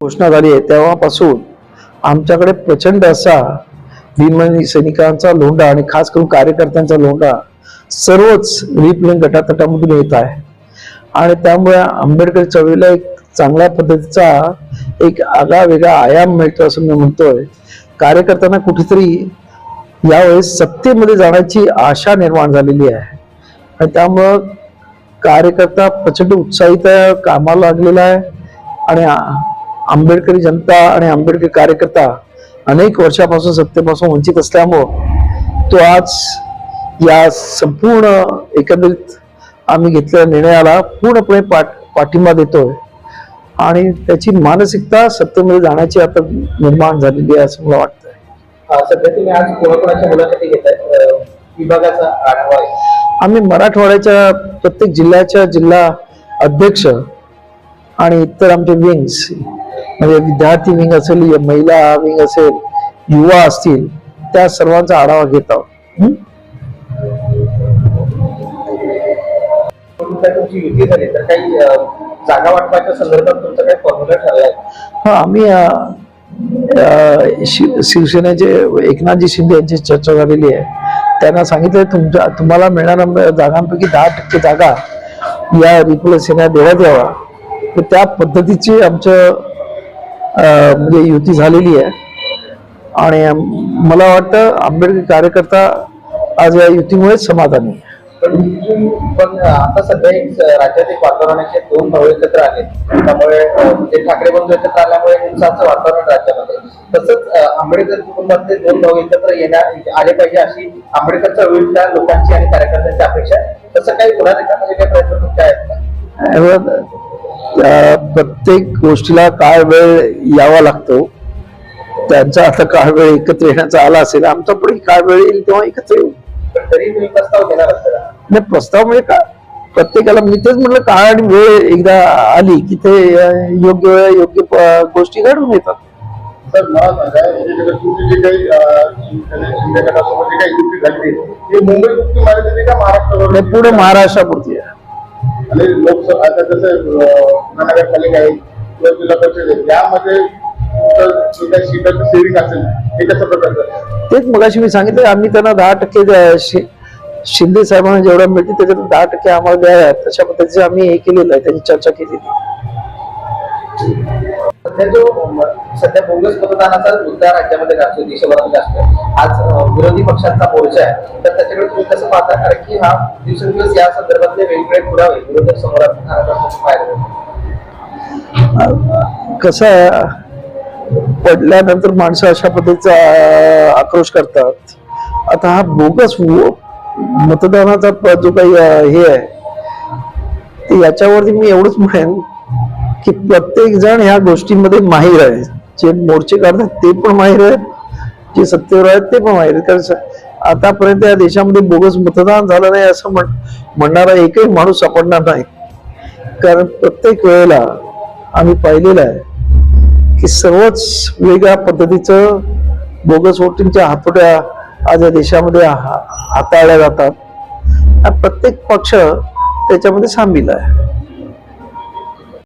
घोषणा झाली आहे. तेव्हापासून आमच्याकडे प्रचंड असा भीमनी सैनिकांचा लोंढा आणि खास करून कार्यकर्त्यांचा लोंढा सर्वच रिपलिंग गटातटामधून येत आहे. आणि त्यामुळे आंबेडकर चळवळीला एक चांगल्या पद्धतीचा एक आगळा वेगळा आयाम मिळतो असं मी म्हणतोय. कार्यकर्त्यांना कुठेतरी यावेळेस सत्तेमध्ये जाण्याची आशा निर्माण झालेली आहे. आणि त्यामुळं कार्यकर्ता प्रचंड उत्साहित आहे, कामाला लागलेला आहे. आणि आंबेडकरी जनता आणि आंबेडकरी कार्यकर्ता अनेक वर्षापासून सत्तेपासून वंचित असल्यामुळं तो आज या संपूर्ण एकंदरीत आम्ही घेतलेल्या निर्णयाला पूर्णपणे पाठ पाठिंबा देतोय. आणि त्याची मानसिकता सत्तेमध्ये जाण्याची आता निर्माण झालेली आहे असं मला वाटतंय. अं, सध्या तुम्ही आज कोणाकोणाच्या मुलाखती घेत आहे विभागाचा आढावा आम्ही मराठवाड्याच्या प्रत्येक जिल्ह्याच्या जिल्हा अध्यक्ष आणि इतर आमचे विंग्स म्हणजे विद्यार्थी विंग असेल महिला विंग असेल युवा असतील त्या सर्वांचा आढावा घेत आहोत. तुमची युती झाली तर काही जागा वाटपाच्या संदर्भात तुमचा काही फॉर्म्युला ठरलाय हा आम्ही शि- शिवसेनेचे एकनाथजी शिंदे यांची चर्चा झालेली आहे. त्यांना सांगितलं तुमच्या तुम्हाला मिळणाऱ्या जागांपैकी दहा टक्के जागा या रिपुल सेना देण्यात यावा तर त्या पद्धतीची आमचं म्हणजे युती झालेली आहे. आणि मला वाटतं आंबेडकर कार्यकर्ता आज या युतीमुळेच समाधानी आहे. पण आता सध्या एक राज्यात एक वातावरण आहे की दोन भाऊ एकत्र आले. त्यामुळे ते ठाकरे बंधू एकत्र आल्यामुळे उत्साहाचं वातावरण राज्यामध्ये तसंच आंबेडकर कुटुंबातले दोन भाऊ एकत्र येण्या आले पाहिजे अशी आंबेडकर चळवळीतल्या लोकांची आणि कार्यकर्त्यांची अपेक्षा आहे. तसं काही पुन्हा देण्यामध्ये काही प्रयत्न तुमचे आहेत का? प्रत्येक गोष्टीला काळ वेळ यावा लागतो त्यांचा आता काळ वेळ एकत्र येण्याचा आला असेल आमचा पुढे काळ वेळ येईल तेव्हा एकत्र येऊ. तरी प्रस्ताव देणार असता का? नाही प्रस्ताव म्हणजे का? प्रत्येकाला मी तेच म्हटलं काळ आणि वेळ एकदा आली की ते योग्य वेळ योग्य गोष्टी घडून येतात. सर मला सांगा याच्याकडे तुमची जी काही महाराष्ट्रापुरती आहे. आणि लोकसभा जसं महानगरपालिका आहे किंवा जिल्हा परिषद आहे यामध्ये तुमचं जे काही सीटाचं सेविंग असेल हे कसं प्रकारचं? तेच मगाशी मी सांगितलं आम्ही त्यांना दहा टक्के शिंदे साहेबांना जेवढं मिळते त्याच्यात दहा टक्के आम्हाला द्याव्या तशा पद्धतीचे आम्ही हे केलेलं आहे त्यांची चर्चा केलेली सध्या जो सध्या बोगस मतदानाचा मुद्दा राज्यामध्ये गाजतो देशभरात गाजतो आज विरोधी पक्षांचा मोर्चा आहे. तर त्याच्याकडे तुम्ही कसं पाहता? कारण की हा दिवसेंदिवस या संदर्भातले वेगवेगळे पुरावे विरोधक समोर आणत असल्याचं पाहायला मिळतं. कसं आहे पडल्यानंतर माणसं अशा पद्धतीचा आक्रोश करतात. आता हा बोगस मतदानाचा जो काही हे आहे ते याच्यावरती मी एवढंच म्हणेन की प्रत्येक जण ह्या गोष्टींमध्ये माहीर आहे. जे मोर्चे काढतात ते पण माहीर आहेत जे सत्तेवर आहेत ते पण माहीर आहेत. कारण आतापर्यंत या देशामध्ये बोगस मतदान झालं नाही असं म्हण म्हणणारा एकही माणूस सापडणार नाही. कारण प्रत्येक वेळेला आम्ही पाहिलेलं आहे की सर्वच वेगळ्या पद्धतीचं बोगस वोटिंगच्या हातोट्या आज या देशामध्ये हा- हाताळल्या जातात. प्रत्येक पक्ष त्याच्यामध्ये सामील आहे.